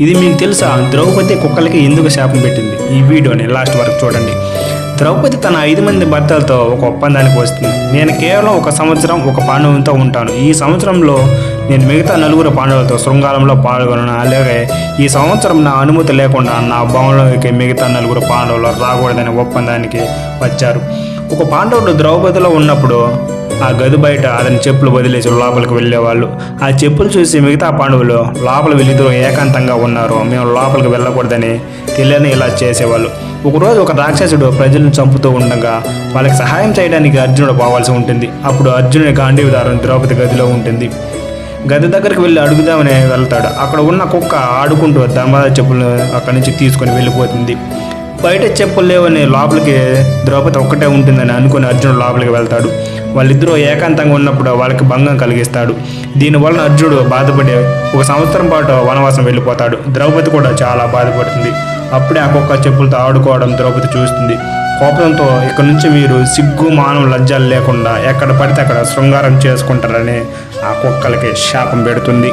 ఇది మీకు తెలుసా? ద్రౌపది కుక్కలకి ఎందుకు శాపం పెట్టింది? ఈ వీడియోని లాస్ట్ వరకు చూడండి. ద్రౌపది తన ఐదు మంది భర్తలతో ఒక ఒప్పందానికి వస్తుంది. నేను కేవలం ఒక సంవత్సరం ఒక పాండవంతో ఉంటాను. ఈ సంవత్సరంలో నేను మిగతా నలుగురు పాండవులతో శృంగారంలో పాల్గొనను. అలాగే ఈ సంవత్సరం నా అనుమతి లేకుండా నా భవనంలోకి మిగతా నలుగురు పాండవులు రాకూడదనే ఒప్పందానికి వచ్చారు. ఒక పాండవుడు ద్రౌపదిలో ఉన్నప్పుడు ఆ గది బయట అతని చెప్పులు వదిలేసి లోపలికి వెళ్ళేవాళ్ళు. ఆ చెప్పులు చూసి మిగతా పాండవులు లోపల వీళ్ళిద్దరూ ఏకాంతంగా ఉన్నారు. మేము లోపలికి వెళ్ళకూడదని తెలియని ఇలా చేసేవాళ్ళు. ఒకరోజు ఒక రాక్షసుడు ప్రజలను చంపుతూ ఉండగా వాళ్ళకి సహాయం చేయడానికి అర్జునుడు పోవాల్సి ఉంటుంది. అప్పుడు అర్జునుడి గాంధీవి దారం ద్రౌపది గదిలో ఉంటుంది. గది దగ్గరికి వెళ్ళి అడుగుదామని వెళ్తాడు. అక్కడ ఉన్న కుక్క ఆడుకుంటూ ధర్మరాజు చెప్పులు అక్కడి నుంచి తీసుకొని వెళ్ళిపోతుంది. బయట చెప్పులు లేవని లోపలికి ద్రౌపది ఒక్కటే ఉంటుందని అనుకుని అర్జునుడు లోపలికి వెళ్తాడు. వాళ్ళిద్దరూ ఏకాంతంగా ఉన్నప్పుడు వాళ్ళకి భంగం కలిగిస్తాడు. దీనివల్ల అర్జునుడు బాధపడి ఒక సంవత్సరం పాటు వనవాసం వెళ్ళిపోతాడు. ద్రౌపది కూడా చాలా బాధపడుతుంది. అప్పుడే ఆ కుక్క చెప్పులతో ఆడుకోవడం ద్రౌపది చూస్తుంది. కోపంతో ఇక్కడ నుంచి మీరు సిగ్గు మానం లజ్జాలు లేకుండా ఎక్కడ పడితే అక్కడ శృంగారం చేసుకుంటారని ఆ కుక్కలకి శాపం పెడుతుంది.